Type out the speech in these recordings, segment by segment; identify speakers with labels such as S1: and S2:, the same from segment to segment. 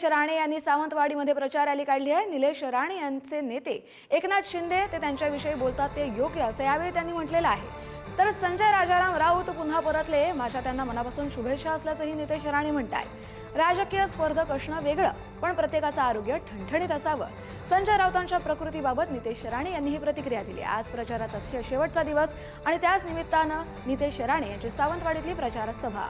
S1: निलेश राणे यांनी सावंतवाडीमध्ये प्रचार रॅली काढली आहे. निलेश राणे यांचे नेते एकनाथ शिंदे ते त्यांच्याविषयी बोलतात ते योग्य असं यावेळी त्यांनी म्हटलेलं आहे. तर संजय राजाराम राऊत पुन्हा परतले. माझ्या त्यांना मनापासून शुभेच्छा असल्याचंही नितेश राणे आहे राजकीय स्पर्धक असणं वेगळं पण प्रत्येकाचं आरोग्य ठणठणीत असावं. संजय राऊतांच्या प्रकृतीबाबत नितेश राणे यांनी ही प्रतिक्रिया दिली. आज प्रचाराचा शेवटचा दिवस आणि त्याच निमित्तानं नितेश राणे यांची सावंतवाडीतली प्रचार सभा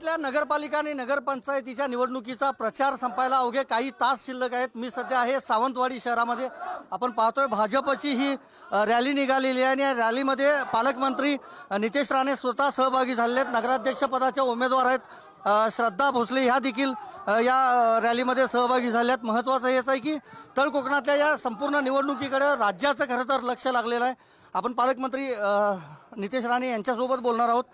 S2: राज्यातल्या नगरपालिका आणि नगरपंचायतीच्या निवडणुकीचा प्रचार संपायला अवघे काही तास शिल्लक आहेत. मी सध्या आहे सावंतवाडी शहरामध्ये. आपण पाहतोय भाजपची ही रॅली निघालेली आहे आणि या रॅलीमध्ये पालकमंत्री नितेश राणे स्वतः सहभागी झालेले आहेत. नगराध्यक्षपदाच्या उमेदवार आहेत श्रद्धा भोसले. ह्या देखील या रॅलीमध्ये सहभागी झाल्या आहेत. महत्त्वाचं हेच आहे की तळ कोकणातल्या या संपूर्ण निवडणुकीकडे राज्याचं खरं तर लक्ष लागलेलं आहे. आपण पालकमंत्री नितेश राणे यांच्यासोबत बोलणार आहोत.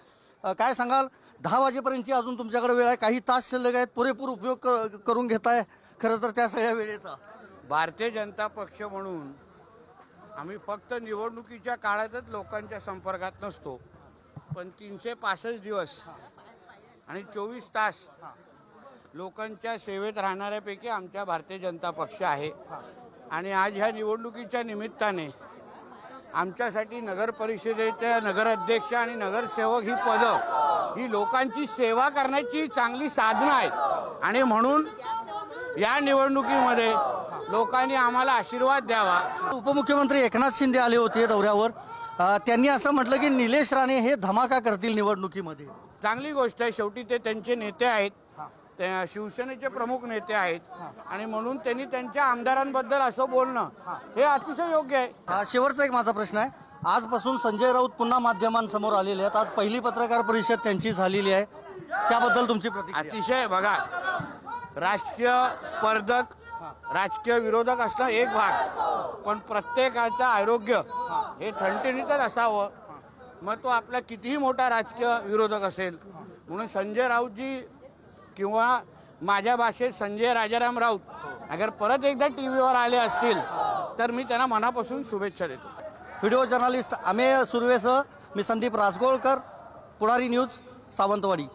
S2: काय सांगाल? दहा वाजेपर्यंतची अजून तुमच्याकडे वेळ आहे. काही तास शिल्लक आहेत. पुरेपूर उपयोग क- करून घेताय. खरं तर त्या सगळ्या वेळेचा.
S3: भारतीय जनता पक्ष म्हणून आम्ही फक्त निवडणुकीच्या काळातच लोकांच्या संपर्कात नसतो. पण तीनशे पासष्ट दिवस आणि चोवीस तास लोकांच्या सेवेत राहणाऱ्यापैकी आमच्या भारतीय जनता पक्ष आहे. आणि आज ह्या निवडणुकीच्या निमित्ताने आमच्यासाठी नगर परिषदेच्या नगराध्यक्ष आणि नगरसेवक ही पदं ही लोकांची सेवा करण्याची चांगली साधनं आहेत. आणि म्हणून या निवडणुकीमध्ये लोकांनी आम्हाला आशीर्वाद द्यावा.
S2: उपमुख्यमंत्री एकनाथ शिंदे आले होते दौऱ्यावर. त्यांनी असं म्हटलं की निलेश राणे हे धमाका करतील निवडणुकीमध्ये.
S3: चांगली गोष्ट आहे. शेवटी ते त्यांचे नेते आहेत. ते शिवसेनेचे प्रमुख नेते आहेत. आणि म्हणून त्यांनी त्यांच्या आमदारांबद्दल असं बोलणं हे अतिशय योग्य आहे.
S2: शेवटचा एक माझा प्रश्न आहे. आजपासून संजय राऊत पुन्हा माध्यमांसमोर आलेले आहेत. आज पहिली पत्रकार परिषद त्यांची झालेली आहे. त्याबद्दल तुमची प्रतिक्रिया.
S3: अतिशय बघा राजकीय स्पर्धक राजकीय विरोधक असणं एक भाग पण प्रत्येकाचं आरोग्य हे ठणठणीतच असावं. मग तो आपला कितीही मोठा राजकीय विरोधक असेल म्हणून संजय राऊतजी किंवा माझ्या भाषेत संजय राजाराम राऊत अगर परत एकदा टी व्हीवर आले असतील तर मी त्यांना मनापासून शुभेच्छा देतो.
S2: व्हिडिओ जर्नलिस्ट अमेय सुर्वेसह मी संदीप राजगोळकर पुढारी न्यूज सावंतवाडी.